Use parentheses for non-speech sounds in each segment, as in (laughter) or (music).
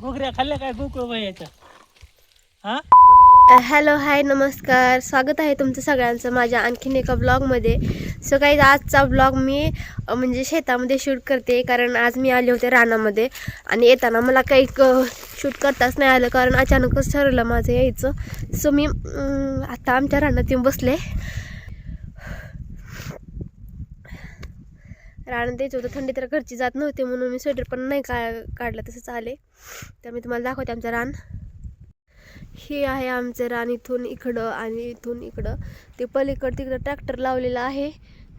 घुगऱ्या खाल्ल्या काय गोकुळ वयाच्या हा? हॅलो हाय नमस्कार. स्वागत आहे तुमचं सगळ्यांचं माझ्या आणखीन एका ब्लॉगमध्ये. सो काही आजचा ब्लॉग मी म्हणजे शेतामध्ये शूट करते कारण आज मी आले होते रानामध्ये. आणि येताना मला काही शूट करताच नाही आलं कारण अचानकच ठरलं माझं यायचं. सो मी आता आमच्या रानात येऊन बसले. रान द्यायचं होतं. थंडी तर घरची जात नव्हती म्हणून मी स्वेटर पण नाही का काढलं तसंच आले तर मी तुम्हाला दाखवते आमचं रान. हे आहे आमचं रान इथून इकडं आणि इथून इकडं. ते पलीकडं तिकडं ट्रॅक्टर लावलेलं आहे.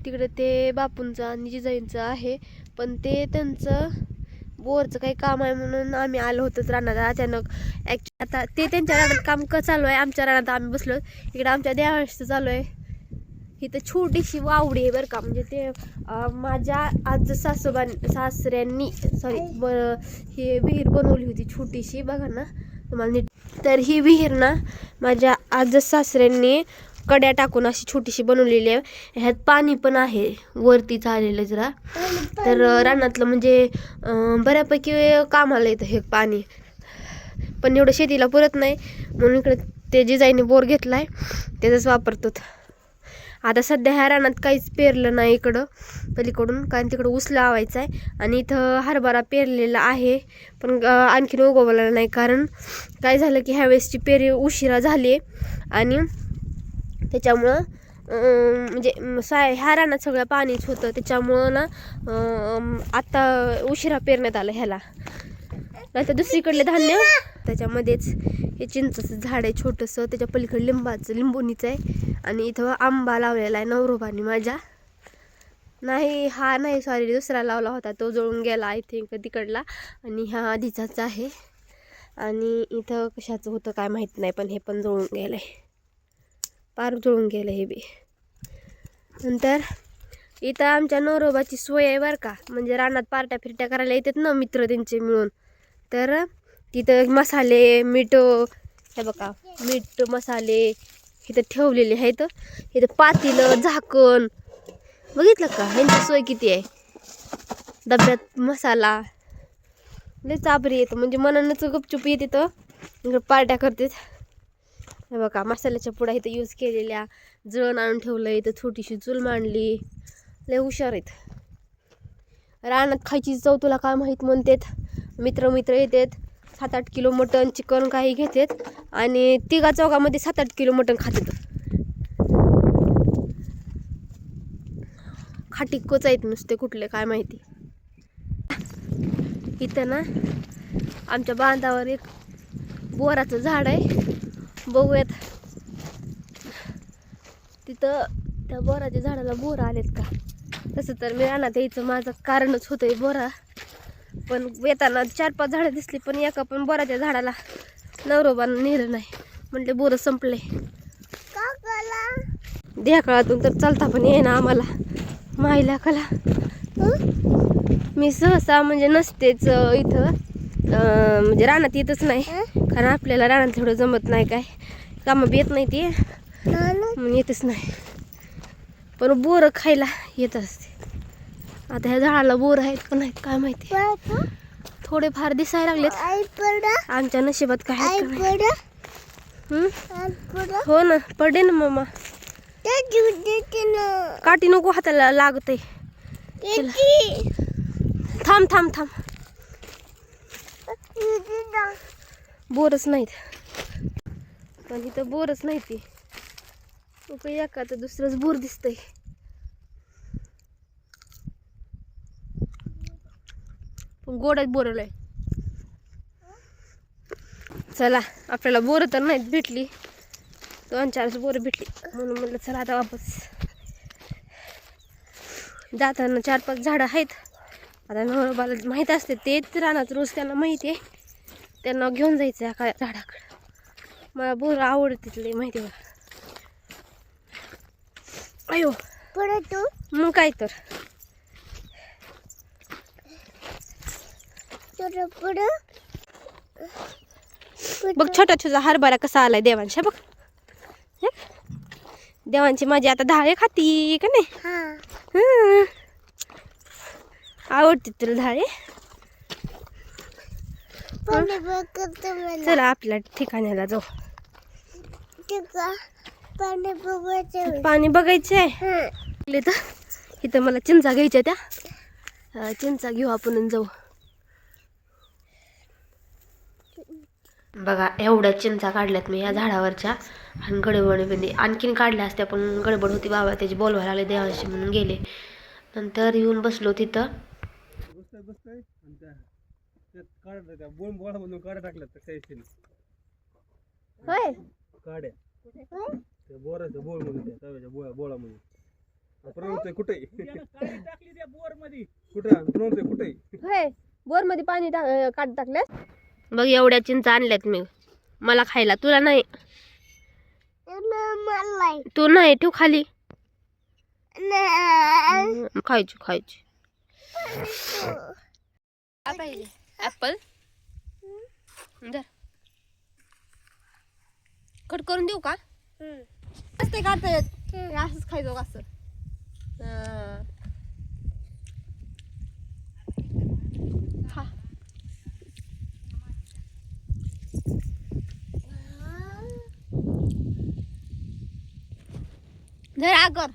तिकडं ते बापूंचं आणि जिजाईंचं आहे. पण ते त्यांचं बोरचं काही काम आहे म्हणून आम्ही आलो होतोच रानात. अचानक ॲक्च्युली आता ते त्यांच्या रानात काम क चालू आहे. आमच्या रानात आम्ही बसलो. इकडं आमच्या देवाचं चालू आहे. इथं छोटीशी वावडी आहे बरं का. म्हणजे ते माझ्या आज सासूबां सासऱ्यांनी सॉरी ब ही विहीर बनवली होती छोटीशी बघा ना तुम्हाला नीट. तर ही विहीर ना माझ्या आज सासऱ्यांनी कड्या टाकून अशी छोटीशी बनवलेली आहे. ह्यात पाणी पण आहे वरती चाललेलं जरा. तर रानातलं म्हणजे बऱ्यापैकी कामाला येतं हे पाणी. पण एवढं शेतीला पुरत नाही. म्हणून इकडे ते जिजाईने बोर घेतला आहे त्याचाच वापरतो आता सध्या ह्या रानात काहीच पेरलं नाही इकडं पलीकडून. कारण तिकडं ऊस लावायचा आहे आणि इथं हरभरा पेरलेला आहे. पण आणखीन उगवला नाही. कारण काय झालं की ह्यावेळेसची पेरी उशिरा झाली आणि त्याच्यामुळं म्हणजे साय ह्या रानात सगळं पाणीच होतं. त्याच्यामुळं ना आत्ता उशिरा पेरण्यात आलं ह्याला. नाही तर दुसरीकडले धान्य. त्याच्यामध्येच हे चिंचाचं झाड आहे छोटंसं. त्याच्या पलीकडे लिंबाचं लिंबोनीचं आहे. आणि इथं आंबा लावलेला आहे नवरोबानी माझ्या. नाही हा नाही सॉरी दुसरा लावला होता. तो जळून गेला आय थिंक तिकडला. आणि हा आधीचाच आहे. आणि इथं कशाचं होतं काय माहीत नाही पण हे पण जळून गेलं आहे. पार जळून गेलं हे बी. नंतर इथं आमच्या नवरोबाची सोय आहे बरं का. म्हणजे रानात पार्ट्या फिरट्या करायला येतात ना मित्र त्यांचे मिळून. तर तिथं मसाले मीठ हे बघा मीठ मसाले इथं ठेवलेले आहेत. इथं पातेलं झाकण. बघितलं का? ह्यांची सोय किती आहे? डब्यात मसाला. लय चाबरी येतं. म्हणजे मनानंच गपचूप येते तर पार्ट्या करतात. हे बघा मसाल्याच्या पुढ्या इथं यूज केलेल्या. जळण आणून ठेवलं इथं छोटीशी चूल मांडली. लय हुशार आहेत. रानात खायची चव तुला काय माहीत म्हणतात. मित्र मित्र येतात. सात आठ किलो मटण चिकन काही घेतात. आणि तिघा चौघामध्ये सात आठ किलो मटण खातात. खाटी कोच आहेत नुसते कुठले काय माहिती. इथं ना आमच्या बांधावर एक बोराचं झाड आहे. बघूयात. तिथं त्या बोराच्या झाडाला बोरं आलेत का? तसं तर मी रानात यायचं माझं कारणच होतं बोरा. पण येताना चार पाच झाडं दिसली पण एका पण बोराच्या झाडाला नवरोबानं नेलं नाही. म्हटले बोरं संपले. देखाळातून तर चालता पण येईना आम्हाला. मायला कला. मी सहसा म्हणजे नसतेच इथं. म्हणजे रानात येतच नाही. कारण आपल्याला रानात थोडं जमत नाही काय. कामं येत नाही ते. येतच नाही. पण बोरं खायला येत असते. आता ह्या झाडाला बोर आहेत पण आहेत काय माहिती? थोडे फार दिसायला लागलेत. आमच्या नशिबात काय हो ना पडे ना मामा. काठी नको हाताला लागते थांब थांब थांब. बोरच नाहीत. पण इथं बोरच नाही ती. एका तर दुसरंच बोर दिसतंय. पण गोडाच बोरलंय चला आपल्याला बोरं तर नाहीत भेटली. दोन चारच बोरं भेटली. म्हणून म्हणलं चला आता वापस. जाताना चार पाच झाडं आहेत. आता नवरोबाला माहीत असते तेच रानात रोज त्यांना माहिती आहे. त्यांना घेऊन जायचं आहे काय झाडाकडं. मला बोरं आवडते तिथले माहिती आहे अयो. तू. मग काय तर. पुढं. पुढं. बघ छोटा छोटा हरभरा कसा आलाय देवांशा बघ? देवांची माझी आता धाळे खाती का नाही. आवडते तुला धाळे चला आपल्या ठिकाणाला जाऊ. पाणी बघायचंय इकडे तर. इथं मला चिंचा घ्यायच्या त्या. चिंचा घेऊ आपण जाऊ. बघा एवढ्या चिंचा काढल्यात मी या झाडावरच्या. आणि गडबडमध्ये आणखीन काढल्या असत्या पण गडबड होती बाबा. त्याची बोलवायला आले देवाशी म्हणून गेले. नंतर येऊन बसलो तिथं. काढ त्या त्या बोराच्या बोळ तव्याच्या बोळा कुठे? टाकली त्या बोरमध्ये कुठं प्रणवतोय कुठे? होय बोरमध्ये पाणी टाक अं, काढ टाकले बघ एवढ्या चिंचा आणल्यात मी. मला खायला. तुला नाही. तू नाही ठेव खाली. खायची खायची. काय पाहिजे ऍपल धर. कट करून देऊ का? ते काढता येत हे असंच खायचो असं आगर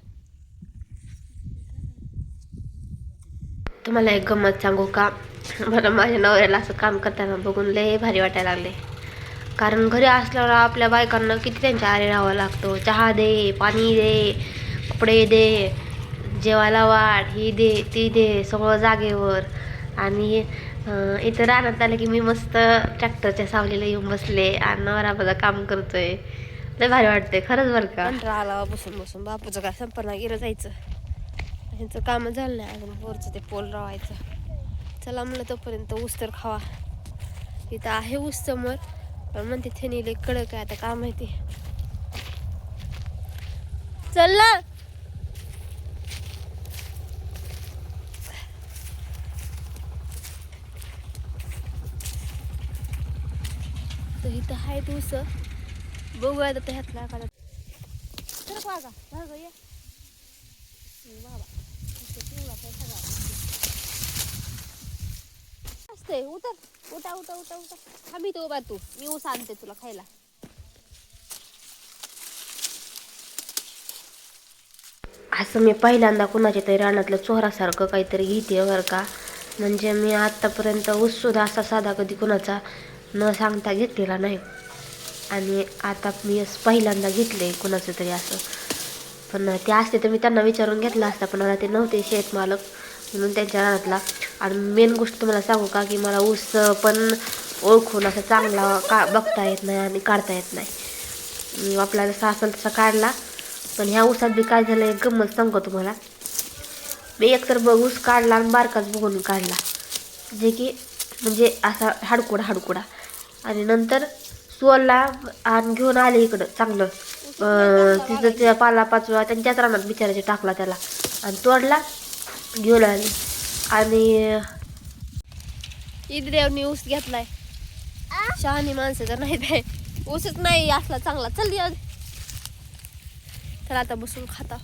तुम्हाला एक गंमत सांगू का मला माझ्या नवऱ्याला असं काम करताना बघून लय भारी वाटायला लागले कारण घरी असल्यावर आपल्या बायकांना किती त्यांच्या आरे राहावं लागतो. चहा दे पाणी दे कपडे दे जेवायला वाढ ही दे ती दे सगळं जागेवर. आणि इथं राहण्यात आलं की मी मस्त ट्रॅक्टरच्या सावलीला येऊन बसले आणि नवरा माझा काम करतोय. लय भारी वाटतंय खरंच बरं का? राहिला बसून बसून बापूचं काय संपन्न गेलं जायचं. ह्यांचं काम झालं नाही अजून बोरचं ते पोल रावायचं. चला म्हणलं तोपर्यंत उस्तर तर खावा. इथं आहे ऊस समोर. पण म्हणते थेनी लय कडक आहे आता काय माहिती. चल ना. तर इथं आहेत ऊस बघूया आता ह्यातला का ये बाबा इथं पिवळा तर सगळा असते उतर उठा उठा उठा उठा. थांबी तो बा तू. मी ऊस आणते तुला खायला. असं मी पहिल्यांदा कुणाच्या तरी रानातलं चोरासारखं काहीतरी घेते बरं का. म्हणजे मी आत्तापर्यंत ऊससुद्धा असा साधा कधी कुणाचा न सांगता घेतलेला नाही. आणि आता मी असं पहिल्यांदा घेतले कुणाचं तरी असं. पण ते असते तर मी त्यांना विचारून घेतला असता पण मला ते नव्हते शेत मालक म्हणून त्यांच्या रानातला आणि मेन गोष्ट तुम्हाला सांगू का की मला ऊस पण ओळखून असं चांगला का बघता येत नाही आणि काढता येत नाही. आपल्याला जसा असेल तसा काढला. पण ह्या ऊसात बी काय झालं एक गंमत सांगतो तुम्हाला? मी एकतर बघ ऊस काढला आणि बारकाच बघून काढला. जे की म्हणजे असा हाडकुडा हाडकुडा. आणि नंतर सोलला आणि घेऊन आले इकडं चांगलं. तिथं त्या पाला पाचवा त्यांच्याच रानात बिचाराचे टाकला त्याला. आणि तोडला घेऊन आले. आणि इद्रेवनी ऊस घेतलाय. शहाणी माणसं तर नाही ते ऊसच नाही असला चांगला. चल तर आता बसून खाता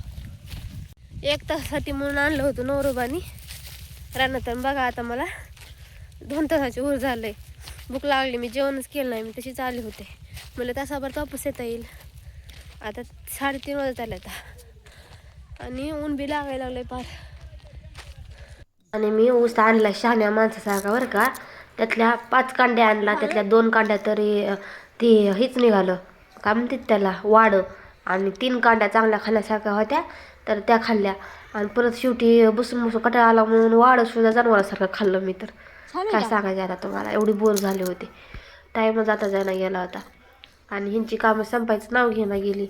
एक तासासाठी म्हणून आणलं होतं नवरोबानी. रानात आणि बघा आता मला. दोन तासाची ऊर झालंय. भूक लागली मी जेवणच केलं नाही. मी तशीच आले होते. मला तासाभर वापस येता येईल. आता साडेतीन वाजत आले आता. आणि ऊन बी लागायला लागलंय पार आणि मी ऊस आणला शहाण्या माणसासारखा बरं का. त्यातल्या पाच कांड्या आणला त्यातल्या दोन कांड्या तरी ते हेच निघालं. काय म्हणतात त्याला? वाड आणि तीन कांड्या चांगल्या खाल्ल्यासारख्या होत्या तर त्या खाल्ल्या. आणि परत शेवटी बसून बसून कटाळा आला म्हणून वाड सुद्धा जनावरासारखं खाल्लं मी तर. काय सांगायचं आता तुम्हाला? एवढी बोर झाले होते. टाईमच आता जायला गेला होता. आणि ह्यांची कामं संपायचं नाव घेणं गेली.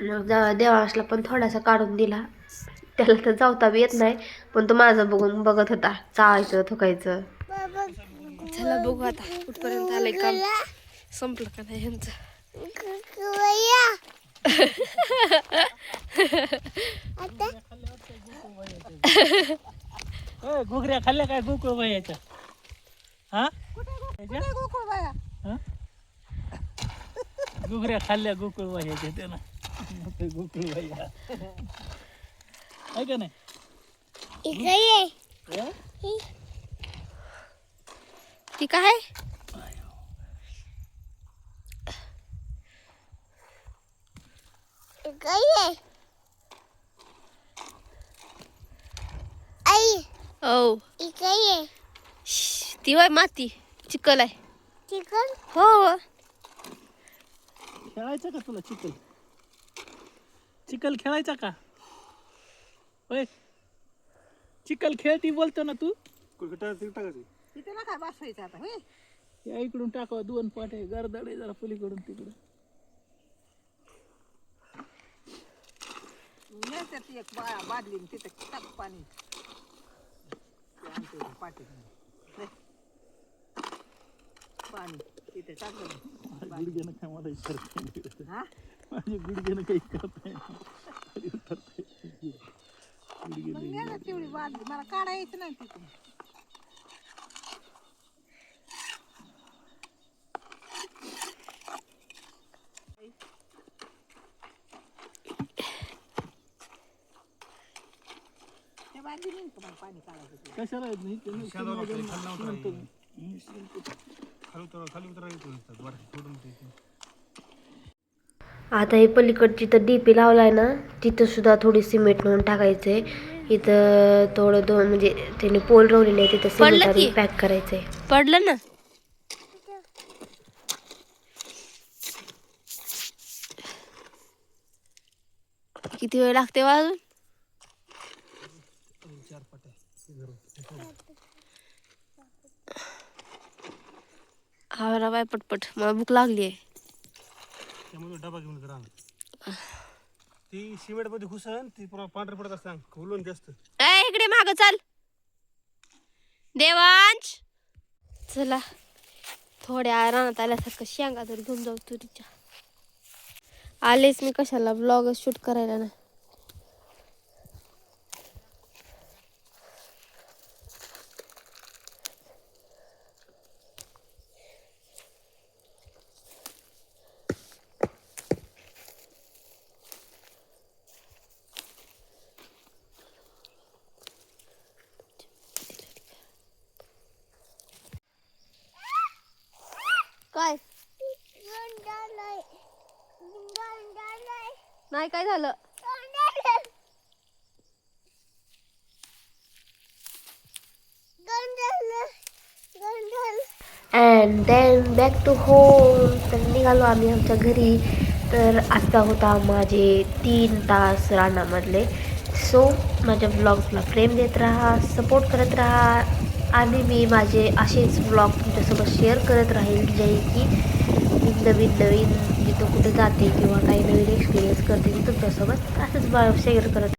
मग देवासला पण थोडासा काढून दिला. त्याला तर जावता बी येत नाही. पण तो माझं बघून बघत होता. चावायचं थुकायचं. चला बघू आता कुठपर्यंत आलंय काम. संपलं का नाही ह्यांचं? ए, घुगऱ्या खाल्ल्या काय गोकुळ वयाच्या हा? हा? घुगऱ्या खाल्ल्या गोकुळ वयाच्या त्याला गोकुळ वया आहे का नाही? हा? ती काय? ओ श्श, ती वय माती. चिकल आहे. हो हो. खेळायचं का तुला चिकल चिकल खेळायचा का? होय चिकल खेळती बोलतो ना तू? कुठं टाकायचं तिथे ना काय बसवायचं आता होय? या इकडून टाकावं दोन पाटे गर्दड आहे जरा पलीकडून तिकडं. नेत्यात एक बा बादली तिथे टाक पाणी. ते आणतो इथे पाटीत. हे. पाणी तिथे टाकलं गुडघ्यानं काय मला करत हा? गुडघ्यानं काही करत नाही. (laughs) मग तेवढी मला काढा नाही तिथून त्या बादली नाही का पाणी काढायचं ते? कशाला येत नाही ते. मी सांगतो. खाली उतर खाली बरं सोडून ते आता हे पलीकडची तर डीपी लावलाय ना तिथं सुद्धा थोडी सिमेंट म्हणून टाकायचंय. इथं थोडं दोन म्हणजे त्याने पोल रोवलेले आहे तिथं सिमेंट पॅक करायचंय. पडलं ना? किती वेळ लागते वाजून हा बाय पटपट. मला भूक लागली आहे त्यामुळे डबा घेऊन करा ती सिमेंटमध्ये घुसन ती पुरा पडत असतं खोलून जास्त. ए इकडे माग चाल. देवांश. चला. थोड्या रानात आल्यासारखं शेंगा तरी घेऊन जाऊ तुरीच्या. आलेच मी कशाला ब्लॉग शूट करायला ना काय नाही काय झालं? And then back to home तर निघालो आम्ही आमच्या घरी. तर आत्ता होता माझे तीन तास रानामधले. सो माझ्या ब्लॉग्सला प्रेम देत राहा सपोर्ट करत राहा. आणि मी माझे असेच ब्लॉग तुमच्यासोबत शेअर करत राहील जे की नवीन नवीन कुठे जाते किंवा काही नवीन एक्सपिरियन्स करते ते तुमच्यासोबत असंच शेअर करत